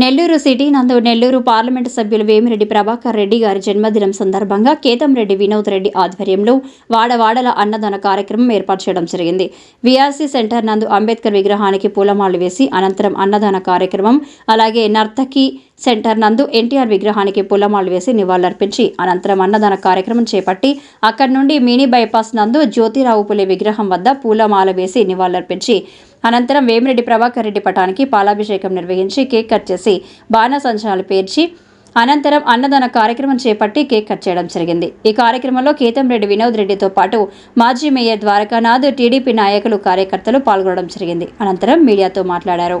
Nellore Nellore city నందు Nellore parliament సభ్యులు వేమిరెడ్డి ప్రభాకర్ రెడ్డి గారి జన్మదినం సందర్భంగా కేతంరెడ్డి వినోద్ రెడ్డి ఆధ్వర్యంలో వాడవాడల అన్నదాన కార్యక్రమం ఏర్పాటు చేయడం జరిగింది. విఆర్సీ సెంటర్ నందు అంబేద్కర్ విగ్రహానికి పూలమాలలు వేసి అనంతరం అన్నదాన కార్యక్రమం అలాగే నర్తకి సెంటర్ నందు ఎన్టీఆర్ విగ్రహానికి పూలమాలలు వేసి నివాళులర్పించి అనంతరం అన్నదాన కార్యక్రమం చేపట్టి అక్కడి నుండి మినీ బైపాస్ నందు జ్యోతిరావు పులే విగ్రహం వద్ద పూలమాల వేసి నివాళులర్పించి అనంతరం వేమిరెడ్డి ప్రభాకర్ రెడ్డి పటానికి పాలాభిషేకం నిర్వహించి కేక్ కట్ చేసి బాణసంచాలు పేర్చి అనంతరం అన్నదాన కార్యక్రమం చేపట్టి కేక్ కట్ చేయడం జరిగింది. ఈ కార్యక్రమంలో కేతంరెడ్డి వినోద్ రెడ్డితో పాటు మాజీ మేయర్ ద్వారకానాథ్ టీడీపీ నాయకులు కార్యకర్తలు పాల్గొనడం జరిగింది. అనంతరం మీడియాతో మాట్లాడారు.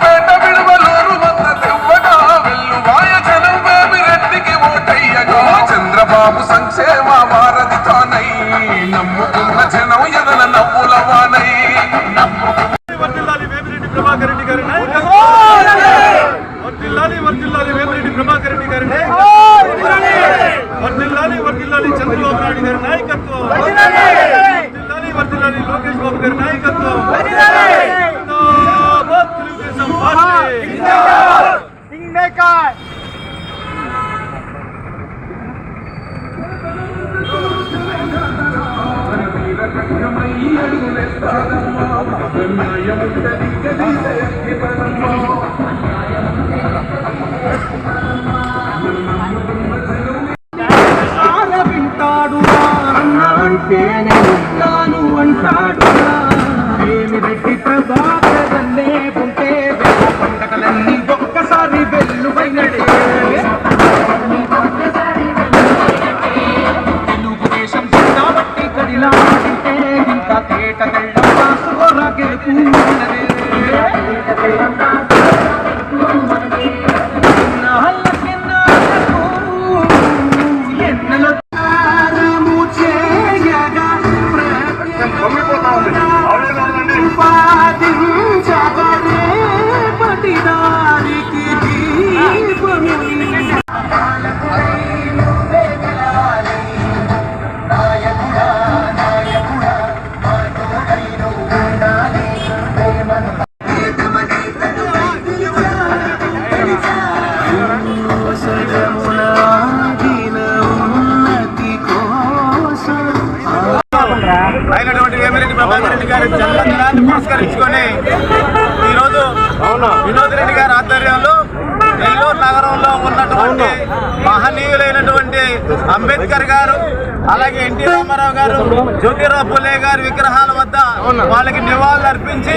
గారి నాయకత్వం వర్ధిల్లాలి వర్ధిల్లాలి వేమిరెడ్డి ప్రభాకర్ రెడ్డి గారి నాయకత్వం వర్ధిల్లాలి వర్ధిల్లాలి చంద్రబాబు నాయుడు గారి నాయకత్వం వర్ధిల్లాలి వర్ధిల్లాలి లోకేష్ బాబు గారి నాయకత్వం జిందాబాద్ తెలుగుదేశం పార్టీ చాలా వింటాడురా అన్న అంటేనే ఉంటాను అంటాడురా. ఏమి రెడ్డి ప్రభా கேட்டதெல்லாம் காசு ஒரு கேட்கும் అంబేద్కర్ గారు అలాగే ఎన్టీ రామారావు గారు జ్యోతిరావు పులే గారి విగ్రహాల వద్ద వాళ్ళకి నివాళులు అర్పించి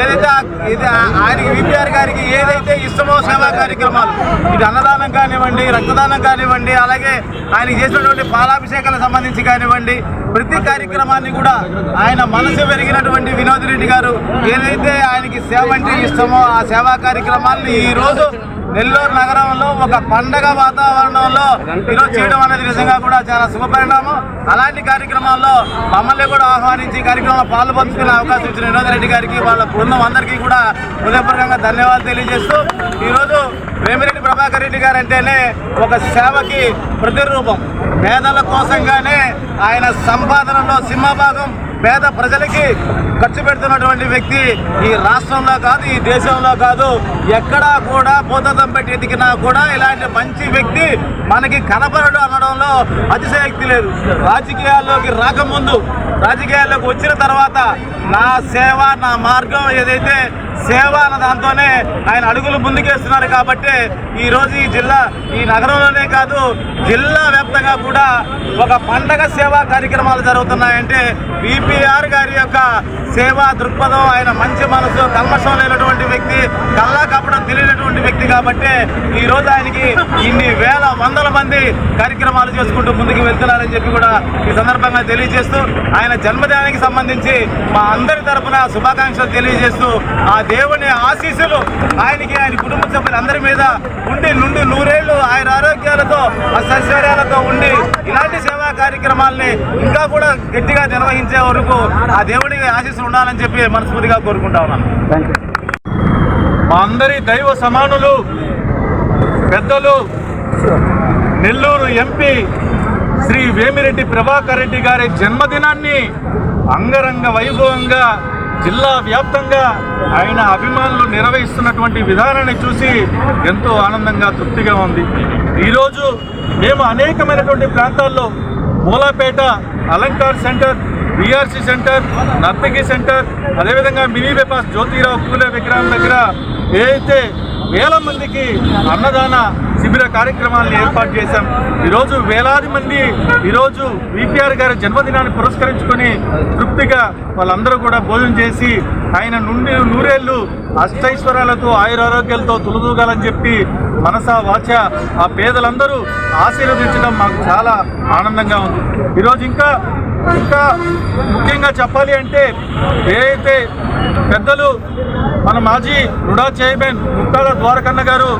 ఏదైతే ఇది ఆయనకి విపిఆర్ గారికి ఏదైతే ఇష్టమో సేవా కార్యక్రమాలు ఇది అన్నదానం కానివ్వండి రక్తదానం కానివ్వండి అలాగే ఆయనకి చేసినటువంటి పాలాభిషేకాలకు సంబంధించి కానివ్వండి ప్రతి కార్యక్రమాన్ని కూడా ఆయన మనసు పెరిగినటువంటి వినోద్ రెడ్డి గారు ఏదైతే ఆయనకి సేవ అంటే ఇష్టమో ఆ సేవా కార్యక్రమాలను ఈ రోజు నెల్లూరు నగరంలో ఒక పండగ వాతావరణంలో ఈరోజు చేయడం అనేది నిజంగా కూడా చాలా శుభపరిణామం అలాంటి కార్యక్రమాల్లో మమ్మల్ని కూడా ఆహ్వానించి కార్యక్రమంలో పాల్పంచుకునే అవకాశం ఇచ్చిన వినోద్ రెడ్డి గారికి వాళ్ళ బృందం అందరికీ కూడా హృదయపూర్వకంగా ధన్యవాదాలు తెలియజేస్తూ ఈరోజు వేమిరెడ్డి ప్రభాకర్ రెడ్డి గారు అంటేనే ఒక సేవకి ప్రతిరూపం. పేదల కోసంగానే ఆయన సంపాదనలో సింహభాగం. పేద ప్రజలకి ఖర్చు పెడుతున్నటువంటి వ్యక్తి ఈ రాష్ట్రంలో కాదు ఈ దేశంలో కాదు. ఎక్కడా కూడా భూతదం పెట్టి ఎదిగినా కూడా ఇలాంటి మంచి వ్యక్తి మనకి కనపడడు అనడంలో అతిశయక్తి లేదు. రాజకీయాల్లోకి రాకముందు రాజకీయాల్లోకి వచ్చిన తర్వాత నా సేవ నా మార్గం ఏదైతే సేవ అన్న దాంతోనే ఆయన అడుగులు ముందుకేస్తున్నారు కాబట్టి ఈ రోజు ఈ జిల్లా ఈ నగరంలోనే కాదు జిల్లా వ్యాప్తంగా కూడా ఒక పండగ సేవా కార్యక్రమాలు జరుగుతున్నాయంటే బీపీఆర్ గారి యొక్క సేవా దృక్పథం ఆయన మంచి మనసు కల్మషం లేనటువంటి వ్యక్తి కల్లా కప్పడం తెలియనటువంటి వ్యక్తి కాబట్టి ఈ రోజు ఆయనకి ఇన్ని వేల వందల మంది కార్యక్రమాలు చేసుకుంటూ ముందుకు వెళ్తున్నారని చెప్పి కూడా ఈ సందర్భంగా తెలియజేస్తూ ఆయన జన్మదినానికి సంబంధించి మా అందరి తరఫున శుభాకాంక్షలు తెలియజేస్తూ ఆ దేవుని ఆశీస్సులు ఆయనకి ఆయన కుటుంబ సభ్యులందరి మీద ఉండి నుండి నూరేళ్ళు ఆయన ఆరోగ్యాలతో సశ్వర్యాలతో ఉండి ఇలాంటి సేవా కార్యక్రమాల్ని ఇంకా కూడా గట్టిగా నిర్వహించే వరకు ఆ దేవుడికి ఆశీస్సులు ఉండాలని చెప్పి మనస్ఫూర్తిగా కోరుకుంటా ఉన్నాను. మా అందరి దైవ సమానులు పెద్దలు నెల్లూరు ఎంపీ శ్రీ వేమిరెడ్డి ప్రభాకర్ రెడ్డి గారి జన్మదినాన్ని అంగరంగ వైభవంగా జిల్లా వ్యాప్తంగా ఆయన అభిమానులు నిర్వహిస్తున్నటువంటి విధానాన్ని చూసి ఎంతో ఆనందంగా తృప్తిగా ఉంది. ఈరోజు మేము అనేకమైనటువంటి ప్రాంతాల్లో Mulapeta Alankar centre BRC centre Nartaki centre అదేవిధంగా మినీ బైపాస్ జ్యోతిరావు పూలే విగ్రహం దగ్గర ఏదైతే వేల మందికి అన్నదాన శిబిర కార్యక్రమాలను ఏర్పాటు చేశాం. ఈరోజు వేలాది మంది ఈరోజు విపిఆర్ గారి జన్మదినాన్ని పురస్కరించుకొని తృప్తిగా వాళ్ళందరూ కూడా భోజనం చేసి ఆయన నుండి నూరేళ్ళు అష్టైశ్వర్యాలతో ఆయురారోగ్యాలతో తులుదూగాలని చెప్పి మనసా వాచ ఆ పేదలందరూ ఆశీర్వదించడం మాకు చాలా ఆనందంగా ఉంది. ఈరోజు ఇంకా ఇంకా ముఖ్యంగా చెప్పాలి అంటే ఏదైతే పెద్దలు మన మాజీ రుడా చైర్మన్ ముక్తాల ద్వారకన్న గారు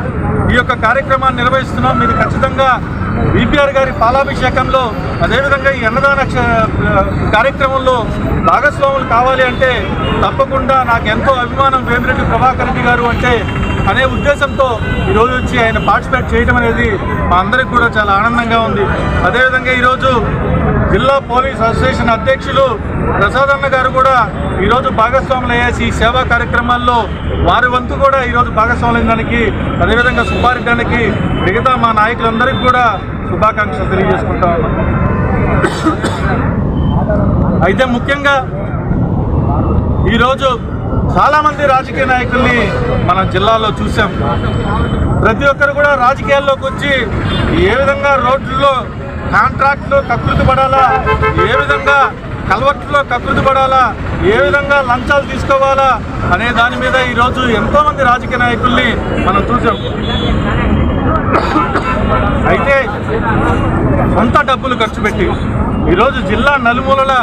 ఈ యొక్క కార్యక్రమాన్ని నిర్వహిస్తున్నాం. మీరు ఖచ్చితంగా బీపీఆర్ గారి పాలాభిషేకంలో అదేవిధంగా ఈ అన్నదాన కార్యక్రమంలో భాగస్వాములు కావాలి అంటే తప్పకుండా నాకు ఎంతో అభిమానం వేమిరెడ్డి ప్రభాకర్ రెడ్డి గారు అంటే అనే ఉద్దేశంతో ఈరోజు వచ్చి ఆయన పార్టిసిపేట్ చేయడం అనేది మా అందరికి కూడా చాలా ఆనందంగా ఉంది. అదేవిధంగా ఈరోజు జిల్లా పోలీస్ అసోసియేషన్ అధ్యక్షులు ప్రసాదన్న గారు కూడా ఈరోజు భాగస్వాములు అయ్యేసి ఈ సేవా కార్యక్రమాల్లో వారి వంతు కూడా ఈరోజు భాగస్వాములు దానికి అదేవిధంగా సుబ్బారెడ్డానికి మిగతా మా నాయకులందరికీ కూడా శుభాకాంక్షలు తెలియజేసుకుంటా ఉన్నాం. అయితే ముఖ్యంగా ఈరోజు చాలామంది రాజకీయ నాయకుల్ని మన జిల్లాలో చూసాం. ప్రతి ఒక్కరు కూడా రాజకీయాల్లోకి వచ్చి ఏ విధంగా రోడ్లలో కాంట్రాక్ట్లో కకృతి పడాలా ఏ విధంగా కల్వర్ట్లో కకృతి పడాలా ఏ విధంగా లంచాలు తీసుకోవాలా అనే దాని మీద ఈరోజు ఎంతోమంది రాజకీయ నాయకుల్ని మనం చూసాం. అయితే సొంత డబ్బులు ఖర్చు పెట్టి ఈరోజు జిల్లా నలుమూలల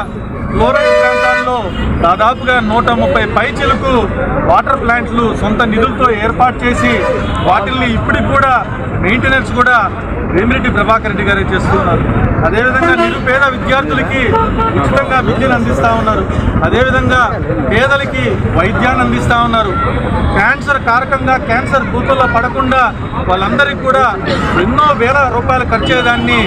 ఫ్లోరైడ్ జిల్లాలో దాదాపుగా నూట ముప్పై పైచిలకు వాటర్ ప్లాంట్లు సొంత నిధులతో ఏర్పాటు చేసి వాటిల్ని ఇప్పటికి కూడా మెయింటెనెన్స్ కూడా వేమిరెడ్డి ప్రభాకర్ రెడ్డి గారే చేస్తున్నారు. అదేవిధంగా నిరుపేద విద్యార్థులకి ఉచితంగా విద్యను అందిస్తూ ఉన్నారు. అదేవిధంగా పేదలకి వైద్యాన్ని అందిస్తూ ఉన్నారు. క్యాన్సర్ కారకంగా క్యాన్సర్ బూతుల్లో పడకుండా వాళ్ళందరికీ కూడా ఎన్నో వేల రూపాయలు ఖర్చు అయ్యేదాన్ని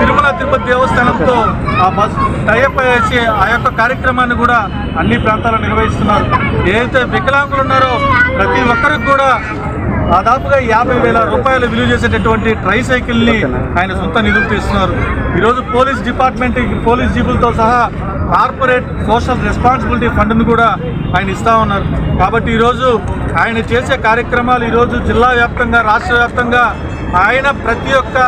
తిరుమల తిరుపతి దేవస్థానంతో ఆ బస్ టైప్ చేసి ఆ యొక్క కార్యక్రమాన్ని కూడా అన్ని ప్రాంతాల్లో నిర్వహిస్తున్నారు. ఏదైతే వికలాంగులు ఉన్నారో ప్రతి ఒక్కరికి కూడా దాదాపుగా యాభై వేల రూపాయలు విలువ చేసేటటువంటి ట్రై సైకిల్ని ఆయన సొంత నిధులు తీస్తున్నారు. ఈరోజు పోలీస్ డిపార్ట్మెంట్ పోలీస్ జీపులతో సహా కార్పొరేట్ సోషల్ రెస్పాన్సిబిలిటీ ఫండ్ను కూడా ఆయన ఇస్తా ఉన్నారు. కాబట్టి ఈరోజు ఆయన చేసే కార్యక్రమాలు ఈరోజు జిల్లా వ్యాప్తంగా రాష్ట్ర వ్యాప్తంగా ఆయన ప్రతి ఒక్క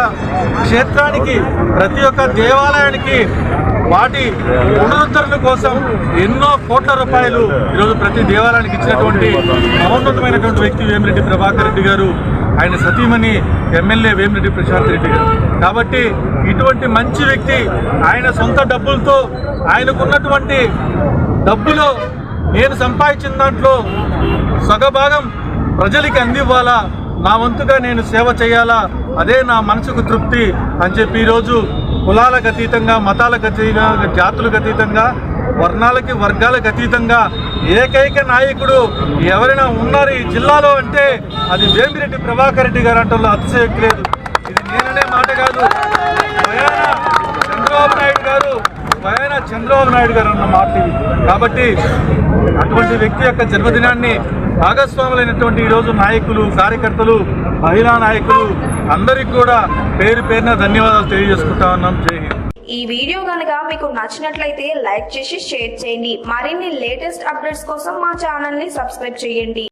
క్షేత్రానికి ప్రతి ఒక్క దేవాలయానికి వాటి పునరుద్ధరణ కోసం ఎన్నో కోట్ల రూపాయలు ఈరోజు ప్రతి దేవాలయానికి ఇచ్చినటువంటి మహోన్నతమైనటువంటి వ్యక్తి వేమిరెడ్డి ప్రభాకర్ రెడ్డి గారు ఆయన సతీమణి ఎమ్మెల్యే వేమిరెడ్డి ప్రశాంత్ రెడ్డి గారు. కాబట్టి ఇటువంటి మంచి వ్యక్తి ఆయన సొంత డబ్బులతో ఆయనకున్నటువంటి డబ్బులో నేను సంపాదించిన దాంట్లో సగభాగం ప్రజలకి అందివ్వాలా? నా వంతుగా నేను సేవ చేయాలా? అదే నా మనసుకు తృప్తి అని చెప్పి ఈరోజు కులాలకు అతీతంగా మతాలకు అతీతంగా జాతులకు అతీతంగా వర్ణాలకి వర్గాలకు అతీతంగా ఏకైక నాయకుడు ఎవరైనా ఉన్నారు ఈ జిల్లాలో అంటే అది వేమిరెడ్డి ప్రభాకర్ రెడ్డి గారు అంటే అతిశయక్తి లేదు. ఇది నేననే మాట కాదు. స్వయాన చంద్రబాబు నాయుడు గారు భయాన చంద్రబాబు నాయుడు గారు అన్న మాట కాబట్టి అటువంటి వ్యక్తి యొక్క జన్మదినాన్ని భాగస్వాములైనటువంటి ఈరోజు నాయకులు కార్యకర్తలు మహిళా నాయకులు అందరికీ కూడా పేరు పేరున ధన్యవాదాలు తెలియజేసుకుంటా ఉన్నాం. జై హింద్. ఈ వీడియో కనుక మీకు నచ్చినట్లయితే లైక్ చేసి షేర్ చేయండి. మరిన్ని లేటెస్ట్ అప్డేట్స్ కోసం మా ఛానల్ని సబ్స్క్రైబ్ చేయండి.